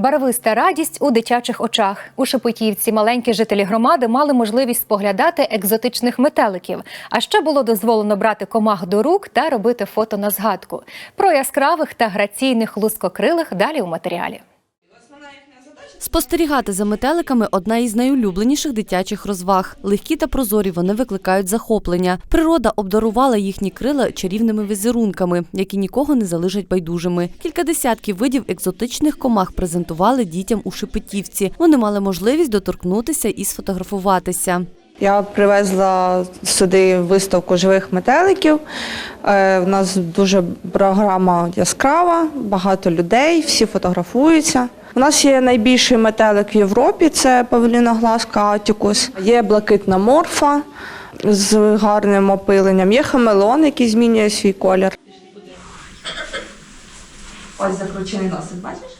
Барвиста радість у дитячих очах. У Шепетівці маленькі жителі громади мали можливість споглядати екзотичних метеликів. А ще було дозволено брати комах до рук та робити фото на згадку. Про яскравих та граційних лускокрилих далі у матеріалі. Спостерігати за метеликами – одна із найулюбленіших дитячих розваг. Легкі та прозорі вони викликають захоплення. Природа обдарувала їхні крила чарівними візерунками, які нікого не залишать байдужими. Кілька десятків видів екзотичних комах презентували дітям у Шепетівці. Вони мали можливість доторкнутися і сфотографуватися. Я привезла сюди виставку живих метеликів. Е, У нас дуже програма яскрава, багато людей, всі фотографуються. У нас є найбільший метелик в Європі, це павліноглазка Атікус. Є блакитна морфа з гарним опиленням, є хамелон, який змінює свій колір. Ось закручений носик, бачиш?